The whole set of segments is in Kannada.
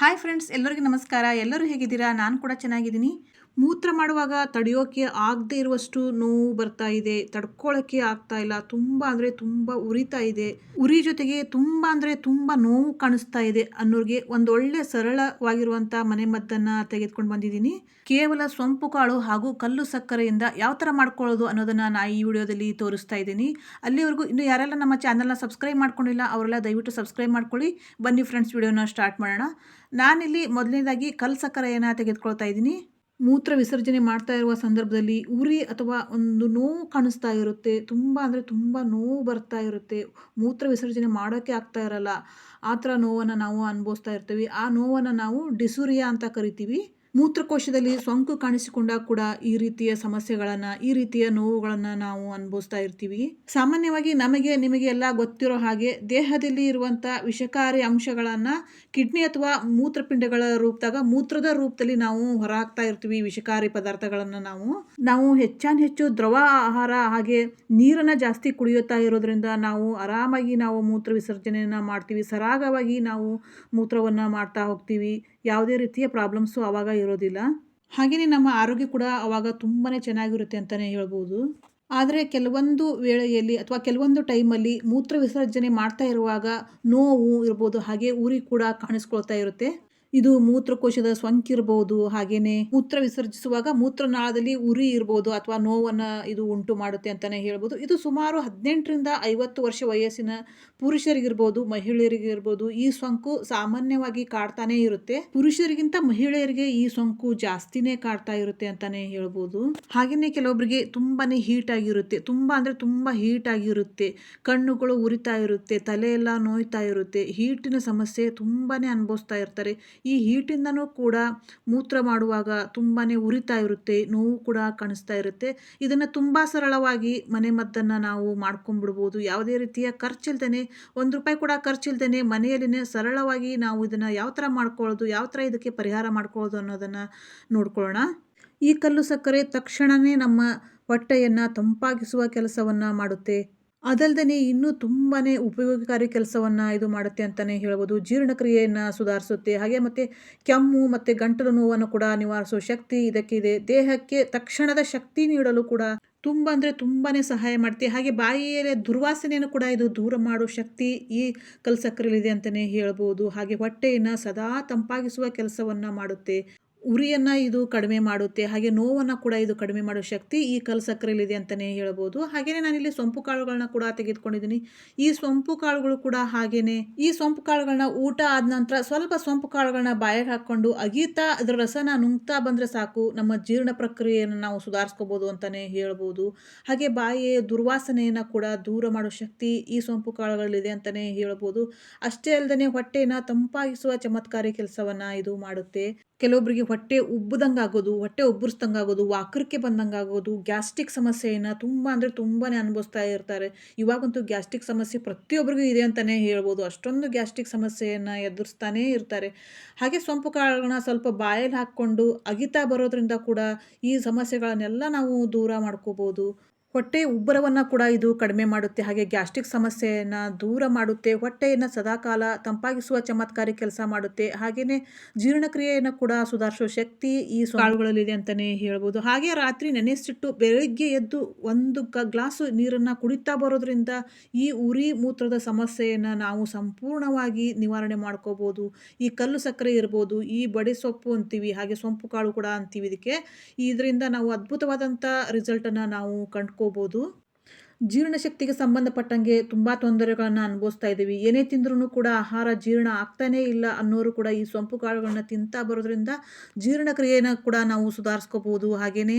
ಹಾಯ್ ಫ್ರೆಂಡ್ಸ್ ಎಲ್ಲರಿಗೂ ನಮಸ್ಕಾರ. ಎಲ್ಲರೂ ಹೇಗಿದ್ದೀರಾ? ನಾನು ಕೂಡ ಚೆನ್ನಾಗಿದ್ದೀನಿ. ಮೂತ್ರ ಮಾಡುವಾಗ ತಡೆಯೋಕೆ ಆಗದೇ ಇರುವಷ್ಟು ನೋವು ಬರ್ತಾ ಇದೆ. ತಡ್ಕೊಳ್ಳೋಕ್ಕೆ ಆಗ್ತಾ ಇಲ್ಲ. ತುಂಬ ಅಂದರೆ ತುಂಬ ಉರಿತಾ ಇದೆ. ಉರಿ ಜೊತೆಗೆ ತುಂಬ ಅಂದರೆ ತುಂಬ ನೋವು ಕಾಣಿಸ್ತಾ ಇದೆ ಅನ್ನೋರಿಗೆ ಒಂದೊಳ್ಳೆ ಸರಳವಾಗಿರುವಂಥ ಮನೆ ಮದ್ದನ್ನು ತೆಗೆದುಕೊಂಡು ಬಂದಿದ್ದೀನಿ. ಕೇವಲ ಸೊಂಪು ಕಾಳು ಹಾಗೂ ಕಲ್ಲು ಸಕ್ಕರೆಯಿಂದ ಯಾವ ಥರ ಮಾಡ್ಕೊಳ್ಳೋದು ಅನ್ನೋದನ್ನು ನಾ ಈ ವಿಡಿಯೋದಲ್ಲಿ ತೋರಿಸ್ತಾ ಇದ್ದೀನಿ. ಅಲ್ಲಿವರೆಗೂ ಇನ್ನು ಯಾರೆಲ್ಲ ನಮ್ಮ ಚಾನಲ್ನ ಸಬ್ಸ್ಕ್ರೈಬ್ ಮಾಡ್ಕೊಂಡಿಲ್ಲ, ಅವರೆಲ್ಲ ದಯವಿಟ್ಟು ಸಬ್ಸ್ಕ್ರೈಬ್ ಮಾಡ್ಕೊಳ್ಳಿ. ಬನ್ನಿ ಫ್ರೆಂಡ್ಸ್ ವಿಡಿಯೋನ ಸ್ಟಾರ್ಟ್ ಮಾಡೋಣ. ನಾನಿಲ್ಲಿ ಮೊದಲನೇದಾಗಿ ಕಲ್ ಸಕ್ಕರೆಯನ್ನು ತೆಗೆದುಕೊಳ್ತಾ ಇದ್ದೀನಿ. ಮೂತ್ರ ವಿಸರ್ಜನೆ ಮಾಡ್ತಾ ಇರುವ ಸಂದರ್ಭದಲ್ಲಿ ಉರಿ ಅಥವಾ ಒಂದು ನೋವು ಕಾಣಿಸ್ತಾ ಇರುತ್ತೆ. ತುಂಬ ಅಂದರೆ ತುಂಬ ನೋವು ಬರ್ತಾ ಇರುತ್ತೆ. ಮೂತ್ರ ವಿಸರ್ಜನೆ ಮಾಡೋಕ್ಕೆ ಆಗ್ತಾ ಇರಲ್ಲ. ಆ ಥರ ನೋವನ್ನು ನಾವು ಅನುಭವಿಸ್ತಾ ಇರ್ತೀವಿ. ಆ ನೋವನ್ನು ನಾವು ಡಿಸುರಿಯಾ ಅಂತ ಕರಿತೀವಿ. ಮೂತ್ರಕೋಶದಲ್ಲಿ ಸೋಂಕು ಕಾಣಿಸಿಕೊಂಡಾಗ ಕೂಡ ಈ ರೀತಿಯ ಸಮಸ್ಯೆಗಳನ್ನು, ಈ ರೀತಿಯ ನೋವುಗಳನ್ನು ನಾವು ಅನುಭವಿಸ್ತಾ ಇರ್ತೀವಿ. ಸಾಮಾನ್ಯವಾಗಿ ನಮಗೆ, ನಿಮಗೆ ಎಲ್ಲ ಗೊತ್ತಿರೋ ಹಾಗೆ ದೇಹದಲ್ಲಿ ಇರುವಂಥ ವಿಷಕಾರಿ ಅಂಶಗಳನ್ನು ಕಿಡ್ನಿ ಅಥವಾ ಮೂತ್ರಪಿಂಡಗಳ ರೂಪದಾಗ, ಮೂತ್ರದ ರೂಪದಲ್ಲಿ ನಾವು ಹೊರಹಾಕ್ತಾ ಇರ್ತೀವಿ ವಿಷಕಾರಿ ಪದಾರ್ಥಗಳನ್ನು ನಾವು. ನಾವು ಹೆಚ್ಚಾನ್ ಹೆಚ್ಚು ದ್ರವ ಆಹಾರ ಹಾಗೆ ನೀರನ್ನು ಜಾಸ್ತಿ ಕುಡಿಯುತ್ತಾ ಇರೋದ್ರಿಂದ ನಾವು ಆರಾಮಾಗಿ ನಾವು ಮೂತ್ರ ವಿಸರ್ಜನೆಯನ್ನು ಮಾಡ್ತೀವಿ. ಸರಾಗವಾಗಿ ನಾವು ಮೂತ್ರವನ್ನು ಮಾಡ್ತಾ ಹೋಗ್ತೀವಿ. ಯಾವುದೇ ರೀತಿಯ ಪ್ರಾಬ್ಲಮ್ಸು ಆವಾಗ ಇರೋದಿಲ್ಲ. ಹಾಗೆಯೇ ನಮ್ಮ ಆರೋಗ್ಯ ಕೂಡ ಆವಾಗ ತುಂಬಾ ಚೆನ್ನಾಗಿರುತ್ತೆ ಅಂತಲೇ ಹೇಳ್ಬೋದು. ಆದರೆ ಕೆಲವೊಂದು ವೇಳೆಯಲ್ಲಿ ಅಥವಾ ಕೆಲವೊಂದು ಟೈಮಲ್ಲಿ ಮೂತ್ರ ವಿಸರ್ಜನೆ ಮಾಡ್ತಾ ಇರುವಾಗ ನೋವು ಇರ್ಬೋದು, ಹಾಗೆ ಊರಿ ಕೂಡ ಕಾಣಿಸ್ಕೊಳ್ತಾ ಇರುತ್ತೆ. ಇದು ಮೂತ್ರಕೋಶದ ಸೋಂಕಿರಬಹುದು ಹಾಗೇನೆ ಮೂತ್ರ ವಿಸರ್ಜಿಸುವಾಗ ಮೂತ್ರನಾಳದಲ್ಲಿ ಉರಿ ಇರಬಹುದು ಅಥವಾ ನೋವನ್ನ ಇದು ಉಂಟು ಮಾಡುತ್ತೆ ಅಂತಾನೆ ಹೇಳ್ಬೋದು. ಇದು ಸುಮಾರು ಹದಿನೆಂಟರಿಂದ ಐವತ್ತು ವರ್ಷ ವಯಸ್ಸಿನ ಪುರುಷರಿಗಿರ್ಬೋದು, ಮಹಿಳೆಯರಿಗಿರ್ಬೋದು ಈ ಸೋಂಕು ಸಾಮಾನ್ಯವಾಗಿ ಕಾಡ್ತಾನೆ ಇರುತ್ತೆ. ಪುರುಷರಿಗಿಂತ ಮಹಿಳೆಯರಿಗೆ ಈ ಸೋಂಕು ಜಾಸ್ತಿನೇ ಕಾಡ್ತಾ ಇರುತ್ತೆ ಅಂತಾನೆ ಹೇಳ್ಬೋದು. ಹಾಗೇನೆ ಕೆಲವೊಬ್ಬರಿಗೆ ತುಂಬಾನೇ ಹೀಟ್ ಆಗಿರುತ್ತೆ. ತುಂಬಾ ಅಂದ್ರೆ ತುಂಬಾ ಹೀಟ್ ಆಗಿರುತ್ತೆ. ಕಣ್ಣುಗಳು ಉರಿತಾ ಇರುತ್ತೆ ತಲೆ ಎಲ್ಲ ನೋಯ್ತಾ ಇರುತ್ತೆ. ಹೀಟಿನ ಸಮಸ್ಯೆ ತುಂಬಾನೇ ಅನುಭವಿಸ್ತಾ ಇರ್ತಾರೆ. ಈ ಹೀಟಿಂದನೂ ಕೂಡ ಮೂತ್ರ ಮಾಡುವಾಗ ತುಂಬಾ ಉರಿತಾ ಇರುತ್ತೆ, ನೋವು ಕೂಡ ಕಾಣಿಸ್ತಾ ಇರುತ್ತೆ. ಇದನ್ನು ತುಂಬ ಸರಳವಾಗಿ ಮನೆ ಮದ್ದನ್ನು ನಾವು ಮಾಡ್ಕೊಂಡ್ಬಿಡ್ಬೋದು. ಯಾವುದೇ ರೀತಿಯ ಖರ್ಚಿಲ್ದೇ ಒಂದು ರೂಪಾಯಿ ಕೂಡ ಖರ್ಚಿಲ್ದೇ ಮನೆಯಲ್ಲಿನೇ ಸರಳವಾಗಿ ನಾವು ಇದನ್ನು ಯಾವ ಥರ ಮಾಡ್ಕೊಳ್ಳೋದು, ಯಾವ ಥರ ಇದಕ್ಕೆ ಪರಿಹಾರ ಮಾಡ್ಕೊಳ್ಳೋದು ಅನ್ನೋದನ್ನು ನೋಡ್ಕೊಳ್ಳೋಣ. ಈ ಕಲ್ಲು ಸಕ್ಕರೆ ತಕ್ಷಣವೇ ನಮ್ಮ ಹೊಟ್ಟೆಯನ್ನು ತಂಪಾಗಿಸುವ ಕೆಲಸವನ್ನು ಮಾಡುತ್ತೆ. ಅದಲ್ಲದೆ ಇನ್ನೂ ತುಂಬಾ ಉಪಯೋಗಕಾರಿ ಕೆಲಸವನ್ನು ಇದು ಮಾಡುತ್ತೆ ಅಂತಲೇ ಹೇಳ್ಬೋದು. ಜೀರ್ಣಕ್ರಿಯೆಯನ್ನು ಸುಧಾರಿಸುತ್ತೆ. ಹಾಗೆ ಮತ್ತು ಕೆಮ್ಮು ಮತ್ತು ಗಂಟಲು ನೋವನ್ನು ಕೂಡ ನಿವಾರಿಸುವ ಶಕ್ತಿ ಇದಕ್ಕಿದೆ ದೇಹಕ್ಕೆ ತಕ್ಷಣದ ಶಕ್ತಿ ನೀಡಲು ಕೂಡ ತುಂಬ ಅಂದರೆ ತುಂಬಾ ಸಹಾಯ ಮಾಡುತ್ತೆ. ಹಾಗೆ ಬಾಯಿಯಲ್ಲಿ ದುರ್ವಾಸನೆಯನ್ನು ಕೂಡ ಇದು ದೂರ ಮಾಡೋ ಶಕ್ತಿ ಈ ಕಲ್ಸಕ್ಕರಲ್ಲಿದೆ ಅಂತಲೇ ಹೇಳ್ಬೋದು. ಹಾಗೆ ಹೊಟ್ಟೆಯನ್ನು ಸದಾ ತಂಪಾಗಿಸುವ ಕೆಲಸವನ್ನು ಮಾಡುತ್ತೆ. ಉರಿಯನ್ನು ಇದು ಕಡಿಮೆ ಮಾಡುತ್ತೆ, ಹಾಗೆ ನೋವನ್ನು ಕೂಡ ಇದು ಕಡಿಮೆ ಮಾಡೋ ಶಕ್ತಿ ಈ ಕಲ್ ಸಕ್ಕರೆಯಲ್ಲಿದೆ ಅಂತಲೇ ಹೇಳ್ಬೋದು. ಹಾಗೆಯೇ ನಾನಿಲ್ಲಿ ಸೊಂಪು ಕಾಳುಗಳನ್ನ ಕೂಡ ತೆಗೆದುಕೊಂಡಿದ್ದೀನಿ. ಈ ಸೊಂಪು ಕಾಳುಗಳು ಕೂಡ ಹಾಗೆಯೇ ಈ ಸೊಂಪು ಕಾಳುಗಳನ್ನ ಊಟ ಆದ ನಂತರ ಸ್ವಲ್ಪ ಸೊಂಪು ಕಾಳುಗಳನ್ನ ಬಾಯಿಗೆ ಹಾಕ್ಕೊಂಡು ಅಗೀತಾ ಅದರ ರಸನ ನುಂಗ್ತಾ ಬಂದರೆ ಸಾಕು, ನಮ್ಮ ಜೀರ್ಣ ಪ್ರಕ್ರಿಯೆಯನ್ನು ನಾವು ಸುಧಾರಿಸ್ಕೋಬೋದು ಅಂತಲೇ ಹೇಳ್ಬೋದು. ಹಾಗೆ ಬಾಯಿಯ ದುರ್ವಾಸನೆಯನ್ನು ಕೂಡ ದೂರ ಮಾಡೋ ಶಕ್ತಿ ಈ ಸೊಂಪು ಕಾಳುಗಳಲ್ಲಿದೆ ಅಂತಲೇ ಹೇಳ್ಬೋದು. ಅಷ್ಟೇ ಅಲ್ಲದೆ ಹೊಟ್ಟೆಯನ್ನು ತಂಪಾಗಿಸುವ ಚಮತ್ಕಾರಿ ಕೆಲಸವನ್ನು ಇದು ಮಾಡುತ್ತೆ. ಕೆಲವೊಬ್ಬರಿಗೆ ಹೊಟ್ಟೆ ಉಬ್ಬದಂಗೆ ಆಗೋದು ಹೊಟ್ಟೆ ಉಬ್ಬರಿಸ್ದಂಗೆ ಆಗೋದು ವಾಕರಿಕೆ ಬಂದಂಗೆ ಆಗೋದು ಗ್ಯಾಸ್ಟ್ರಿಕ್ ಸಮಸ್ಯೆಯನ್ನು ತುಂಬ ಅಂದರೆ ತುಂಬಾ ಅನುಭವಿಸ್ತಾ ಇರ್ತಾರೆ. ಇವಾಗಂತೂ ಗ್ಯಾಸ್ಟ್ರಿಕ್ ಸಮಸ್ಯೆ ಪ್ರತಿಯೊಬ್ಬರಿಗೂ ಇದೆ ಅಂತಲೇ ಹೇಳ್ಬೋದು. ಅಷ್ಟೊಂದು ಗ್ಯಾಸ್ಟ್ರಿಕ್ ಸಮಸ್ಯೆಯನ್ನು ಎದುರಿಸ್ತಾನೇ ಇರ್ತಾರೆ. ಹಾಗೆ ಸೊಂಪು ಕಾಳುಗಳನ್ನ ಸ್ವಲ್ಪ ಬಾಯಲ್ಲಿ ಹಾಕ್ಕೊಂಡು ಅಗಿತಾ ಬರೋದ್ರಿಂದ ಕೂಡ ಈ ಸಮಸ್ಯೆಗಳನ್ನೆಲ್ಲ ನಾವು ದೂರ ಮಾಡ್ಕೋಬೋದು. ಹೊಟ್ಟೆ ಉಬ್ಬರವನ್ನು ಕೂಡ ಇದು ಕಡಿಮೆ ಮಾಡುತ್ತೆ. ಹಾಗೆ ಗ್ಯಾಸ್ಟ್ರಿಕ್ ಸಮಸ್ಯೆಯನ್ನು ದೂರ ಮಾಡುತ್ತೆ. ಹೊಟ್ಟೆಯನ್ನು ಸದಾಕಾಲ ತಂಪಾಗಿಸುವ ಚಮತ್ಕಾರಿ ಕೆಲಸ ಮಾಡುತ್ತೆ. ಹಾಗೆಯೇ ಜೀರ್ಣಕ್ರಿಯೆಯನ್ನು ಕೂಡ ಸುಧಾರಿಸುವ ಶಕ್ತಿ ಈ ಕಾಳುಗಳಲ್ಲಿದೆ ಅಂತಲೇ ಹೇಳ್ಬೋದು. ಹಾಗೆ ರಾತ್ರಿ ನೆನೆಸಿಟ್ಟು ಬೆಳಗ್ಗೆ ಎದ್ದು ಒಂದು ಕ ಗ್ಲಾಸು ನೀರನ್ನು ಕುಡಿತಾ ಬರೋದ್ರಿಂದ ಈ ಉರಿ ಮೂತ್ರದ ಸಮಸ್ಯೆಯನ್ನು ನಾವು ಸಂಪೂರ್ಣವಾಗಿ ನಿವಾರಣೆ ಮಾಡ್ಕೋಬೋದು. ಈ ಕಲ್ಲು ಸಕ್ಕರೆ ಇರ್ಬೋದು, ಈ ಬಡಿ ಸೊಪ್ಪು ಅಂತೀವಿ, ಹಾಗೆ ಸೊಂಪು ಕಾಳು ಕೂಡ ಅಂತೀವಿ ಇದಕ್ಕೆ. ಇದರಿಂದ ನಾವು ಅದ್ಭುತವಾದಂಥ ರಿಸಲ್ಟನ್ನು ನಾವು ಕಂಡು ಮಾಡ್ಕೋಬೋದು. ಜೀರ್ಣಶಕ್ತಿಗೆ ಸಂಬಂಧಪಟ್ಟಂಗೆ ತುಂಬ ತೊಂದರೆಗಳನ್ನು ಅನುಭವಿಸ್ತಾ ಇದ್ದೀವಿ. ಏನೇ ತಿಂದ್ರೂ ಕೂಡ ಆಹಾರ ಜೀರ್ಣ ಆಗ್ತಾನೇ ಇಲ್ಲ ಅನ್ನೋರು ಕೂಡ ಈ ಸೊಂಪು ಕಾಳುಗಳನ್ನ ತಿಂತಾ ಬರೋದ್ರಿಂದ ಜೀರ್ಣಕ್ರಿಯೆನ ಕೂಡ ನಾವು ಸುಧಾರಿಸ್ಕೋಬೋದು. ಹಾಗೆಯೇ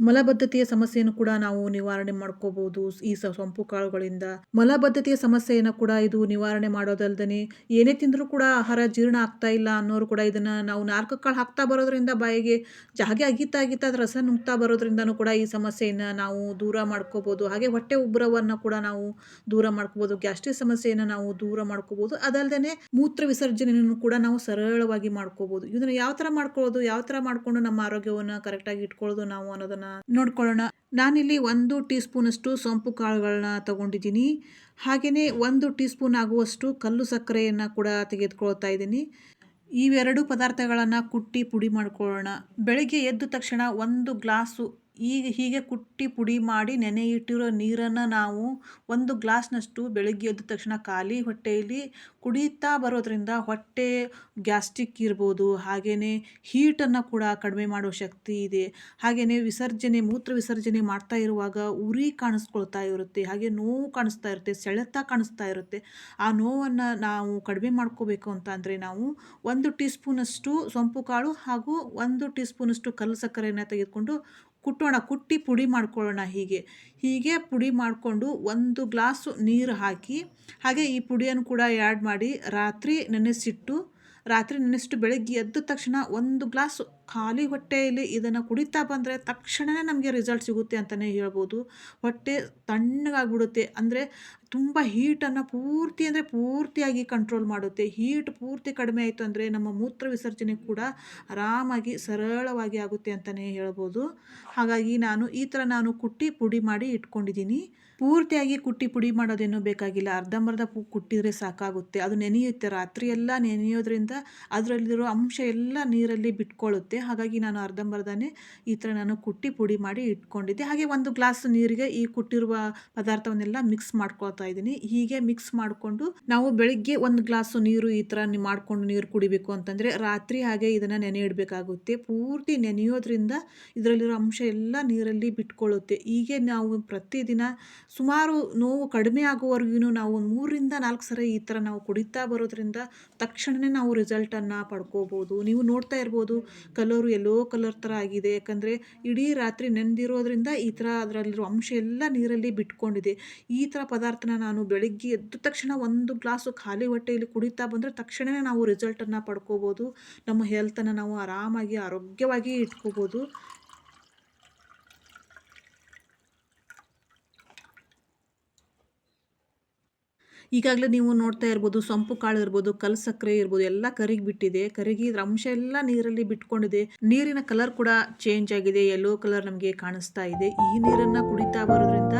ಮಲಬದ್ಧತೆಯ ಸಮಸ್ಯೆಯನ್ನು ಕೂಡ ನಾವು ನಿವಾರಣೆ ಮಾಡ್ಕೋಬಹುದು ಈ ಸೊಂಪು ಕಾಳುಗಳಿಂದ. ಮಲಬದ್ಧತೆಯ ಸಮಸ್ಯೆಯನ್ನು ಕೂಡ ಇದು ನಿವಾರಣೆ ಮಾಡೋದಲ್ದೇ ಏನೇ ತಿಂದರೂ ಕೂಡ ಆಹಾರ ಜೀರ್ಣ ಆಗ್ತಾ ಇಲ್ಲ ಅನ್ನೋರು ಕೂಡ ಇದನ್ನ ನಾವು ನಾಲ್ಕು ಕಾಳು ಹಾಕ್ತಾ ಬರೋದ್ರಿಂದ ಬಾಯಿಗೆ ಜಾಗೆ ಅಗಿತಾ ಅದು ರಸ ನುಗ್ತಾ ಬರೋದ್ರಿಂದನೂ ಕೂಡ ಈ ಸಮಸ್ಯೆಯನ್ನು ನಾವು ದೂರ ಮಾಡ್ಕೋಬಹುದು ಹಾಗೆ ಹೊಟ್ಟೆ ಉಬ್ಬರವನ್ನು ಕೂಡ ನಾವು ದೂರ ಮಾಡ್ಕೋಬಹುದು ಗ್ಯಾಸ್ಟ್ರಿಕ್ ಸಮಸ್ಯೆಯನ್ನು ನಾವು ದೂರ ಮಾಡ್ಕೋಬಹುದು ಅದಲ್ಲದೆ ಮೂತ್ರ ವಿಸರ್ಜನೆಯನ್ನು ಕೂಡ ನಾವು ಸರಳವಾಗಿ ಮಾಡ್ಕೋಬಹುದು ಇದನ್ನ ಯಾವ ಥರ ಮಾಡ್ಕೊಳ್ಳೋದು, ಯಾವ ತರ ಮಾಡಿಕೊಂಡು ನಮ್ಮ ಆರೋಗ್ಯವನ್ನು ಕರೆಕ್ಟಾಗಿ ಇಟ್ಕೊಳ್ಳೋದು ನಾವು ಅನ್ನೋದನ್ನ ನೋಡ್ಕೊಳ್ಳೋಣ. ನಾನಿಲ್ಲಿ ಒಂದು ಟೀ ಸ್ಪೂನಷ್ಟು ಸೋಂಪು ಕಾಳುಗಳನ್ನ ತಗೊಂಡಿದ್ದೀನಿ. ಹಾಗೆಯೇ ಒಂದು ಟೀ ಸ್ಪೂನ್ ಆಗುವಷ್ಟು ಕಲ್ಲು ಸಕ್ಕರೆಯನ್ನು ಕೂಡ ತೆಗೆದುಕೊಳ್ತಾ ಇದ್ದೀನಿ. ಇವೆರಡು ಪದಾರ್ಥಗಳನ್ನು ಕುಟ್ಟಿ ಪುಡಿ ಮಾಡ್ಕೊಳ್ಳೋಣ. ಬೆಳಿಗ್ಗೆ ಎದ್ದ ತಕ್ಷಣ ಒಂದು ಗ್ಲಾಸು ಈಗ ಹೀಗೆ ಕುಟ್ಟಿ ಪುಡಿ ಮಾಡಿ ನೆನೆ ಇಟ್ಟಿರೋ ನೀರನ್ನು ನಾವು ಒಂದು ಗ್ಲಾಸ್ನಷ್ಟು ಬೆಳಗ್ಗೆ ಎದ್ದ ತಕ್ಷಣ ಖಾಲಿ ಹೊಟ್ಟೆಯಲ್ಲಿ ಕುಡಿತಾ ಬರೋದ್ರಿಂದ ಹೊಟ್ಟೆ ಗ್ಯಾಸ್ಟ್ರಿಕ್ ಇರ್ಬೋದು ಹಾಗೆಯೇ ಹೀಟನ್ನು ಕೂಡ ಕಡಿಮೆ ಮಾಡೋ ಶಕ್ತಿ ಇದೆ. ಹಾಗೆಯೇ ವಿಸರ್ಜನೆ, ಮೂತ್ರ ವಿಸರ್ಜನೆ ಮಾಡ್ತಾ ಇರುವಾಗ ಉರಿ ಕಾಣಿಸ್ಕೊಳ್ತಾ ಇರುತ್ತೆ, ಹಾಗೆ ನೋವು ಕಾಣಿಸ್ತಾ ಇರುತ್ತೆ, ಸೆಳೆತ ಕಾಣಿಸ್ತಾ ಇರುತ್ತೆ. ಆ ನೋವನ್ನು ನಾವು ಕಡಿಮೆ ಮಾಡ್ಕೋಬೇಕು ಅಂತ ಅಂದರೆ ನಾವು ಒಂದು ಟೀ ಸ್ಪೂನಷ್ಟು ಸೊಂಪು ಕಾಳು ಹಾಗೂ ಒಂದು ಟೀ ಸ್ಪೂನಷ್ಟು ಕಲ್ಲು ಸಕ್ಕರೆಯನ್ನು ತೆಗೆದುಕೊಂಡು ಕುಟ್ಟೋಣ, ಕುಟ್ಟಿ ಪುಡಿ ಮಾಡ್ಕೊಳ್ಳೋಣ ಹೀಗೆ. ಹೀಗೆ ಪುಡಿ ಮಾಡಿಕೊಂಡು ಒಂದು ಗ್ಲಾಸು ನೀರು ಹಾಕಿ, ಹಾಗೆ ಈ ಪುಡಿಯನ್ನು ಕೂಡ ಆ್ಯಡ್ ಮಾಡಿ ರಾತ್ರಿ ನೆನೆಸಿಟ್ಟು ರಾತ್ರಿ ನೆನೆಸಿಟ್ಟು ಬೆಳಗ್ಗೆ ಎದ್ದ ತಕ್ಷಣ ಒಂದು ಗ್ಲಾಸು ಖಾಲಿ ಹೊಟ್ಟೆಯಲ್ಲಿ ಇದನ್ನು ಕುಡಿತಾ ಬಂದರೆ ತಕ್ಷಣವೇ ನಮಗೆ ರಿಸಲ್ಟ್ ಸಿಗುತ್ತೆ ಅಂತಲೇ ಹೇಳ್ಬೋದು. ಹೊಟ್ಟೆ ತಣ್ಣಗಾಗ್ಬಿಡುತ್ತೆ. ಅಂದರೆ ತುಂಬ ಹೀಟನ್ನು ಪೂರ್ತಿ ಅಂದರೆ ಪೂರ್ತಿಯಾಗಿ ಕಂಟ್ರೋಲ್ ಮಾಡುತ್ತೆ. ಹೀಟ್ ಪೂರ್ತಿ ಕಡಿಮೆ ಆಯಿತು ಅಂದರೆ ನಮ್ಮ ಮೂತ್ರ ವಿಸರ್ಜನೆ ಕೂಡ ಆರಾಮಾಗಿ ಸರಳವಾಗಿ ಆಗುತ್ತೆ ಅಂತಲೇ ಹೇಳ್ಬೋದು. ಹಾಗಾಗಿ ನಾನು ಈ ಥರ ನಾನು ಕುಟ್ಟಿ ಪುಡಿ ಮಾಡಿ ಇಟ್ಕೊಂಡಿದ್ದೀನಿ. ಪೂರ್ತಿಯಾಗಿ ಕುಟ್ಟಿ ಪುಡಿ ಮಾಡೋದೇನೂ ಬೇಕಾಗಿಲ್ಲ. ಅರ್ಧಂಬರ್ಧ ಪು ಕುಟ್ಟಿದರೆ ಸಾಕಾಗುತ್ತೆ. ಅದು ನೆನೆಯುತ್ತೆ. ರಾತ್ರಿ ಎಲ್ಲ ನೆನೆಯೋದ್ರಿಂದ ಅದರಲ್ಲಿರೋ ಅಂಶ ಎಲ್ಲ ನೀರಲ್ಲಿ ಬಿಟ್ಕೊಳ್ಳುತ್ತೆ. ಹಾಗಾಗಿ ನಾನು ಅರ್ಧಂಬರ್ಧನೆ ಈ ಥರ ನಾನು ಕುಟ್ಟಿ ಪುಡಿ ಮಾಡಿ ಇಟ್ಕೊಂಡಿದ್ದೆ. ಹಾಗೆ ಒಂದು ಗ್ಲಾಸ್ ನೀರಿಗೆ ಈ ಕುಟ್ಟಿರುವ ಪದಾರ್ಥವನ್ನೆಲ್ಲ ಮಿಕ್ಸ್ ಮಾಡ್ಕೊಳ್ತಾ ಇದ್ದೀನಿ. ಹೀಗೆ ಮಿಕ್ಸ್ ಮಾಡಿಕೊಂಡು ನಾವು ಬೆಳಿಗ್ಗೆ ಒಂದು ಗ್ಲಾಸು ನೀರು ಈ ಥರ ಮಾಡಿಕೊಂಡು ನೀರು ಕುಡಿಬೇಕು ಅಂತಂದರೆ ರಾತ್ರಿ ಹಾಗೆ ಇದನ್ನು ನೆನೆ ಇಡಬೇಕಾಗುತ್ತೆ. ಪೂರ್ತಿ ನೆನೆಯೋದ್ರಿಂದ ಇದರಲ್ಲಿರೋ ಅಂಶ ಎಲ್ಲ ನೀರಲ್ಲಿ ಬಿಟ್ಕೊಳ್ಳುತ್ತೆ. ಹೀಗೆ ನಾವು ಪ್ರತಿದಿನ ಸುಮಾರು ನೋವು ಕಡಿಮೆ ಆಗುವವರೆಗೂ ನಾವು ಮೂರರಿಂದ ನಾಲ್ಕು ಸರಿ ಈ ಥರ ನಾವು ಕುಡಿತಾ ಬರೋದ್ರಿಂದ ತಕ್ಷಣವೇ ನಾವು ರಿಸಲ್ಟನ್ನು ಪಡ್ಕೋಬೋದು. ನೀವು ನೋಡ್ತಾ ಇರ್ಬೋದು ಕಲರು ಎಲ್ಲೋ ಕಲರ್ ಥರ ಆಗಿದೆ. ಯಾಕಂದರೆ ಇಡೀ ರಾತ್ರಿ ನೆನೆದಿರೋದ್ರಿಂದ ಈ ಥರ ಅದರಲ್ಲಿರೋ ಅಂಶ ಎಲ್ಲ ನೀರಲ್ಲಿ ಬಿಟ್ಕೊಂಡಿದೆ. ಈ ಥರ ಪದಾರ್ಥನ ನಾನು ಬೆಳಿಗ್ಗೆ ಎದ್ದ ತಕ್ಷಣ ಒಂದು ಗ್ಲಾಸು ಖಾಲಿ ಹೊಟ್ಟೆಯಲ್ಲಿ ಕುಡಿತಾ ಬಂದರೆ ತಕ್ಷಣವೇ ನಾವು ರಿಸಲ್ಟನ್ನು ಪಡ್ಕೋಬೋದು. ನಮ್ಮ ಹೆಲ್ತನ್ನು ನಾವು ಆರಾಮಾಗಿ, ಆರೋಗ್ಯವಾಗಿ ಇಟ್ಕೋಬೋದು. ಈಗಾಗಲೇ ನೀವು ನೋಡ್ತಾ ಇರ್ಬೋದು, ಸೊಂಪು ಕಾಳು ಇರ್ಬೋದು ಕಲ್ ಸಕ್ಕರೆ ಇರ್ಬೋದು, ಎಲ್ಲ ಕರಿಗಿ ಬಿಟ್ಟಿದೆ. ಕರಿಗಿ ಇದ್ರ ಅಂಶ ಎಲ್ಲ ನೀರಲ್ಲಿ ಬಿಟ್ಕೊಂಡಿದೆ. ನೀರಿನ ಕಲರ್ ಕೂಡ ಚೇಂಜ್ ಆಗಿದೆ. ಯೆಲ್ಲೋ ಕಲರ್ ನಮಗೆ ಕಾಣಿಸ್ತಾ ಇದೆ. ಈ ನೀರನ್ನ ಕುಡಿತಾ ಬರೋದ್ರಿಂದ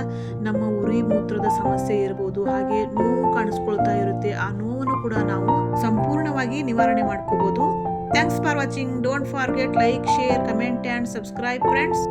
ನಮ್ಮ ಉರಿ ಮೂತ್ರದ ಸಮಸ್ಯೆ ಇರ್ಬೋದು. ಹಾಗೆ ನೋವು ಕಾಣಿಸ್ಕೊಳ್ತಾ ಇರುತ್ತೆ. ಆ ನೋವನ್ನು ಕೂಡ ನಾವು ಸಂಪೂರ್ಣವಾಗಿ ನಿವಾರಣೆ ಮಾಡ್ಕೋಬಹುದು thanks for watching don't forget like share comment and subscribe friends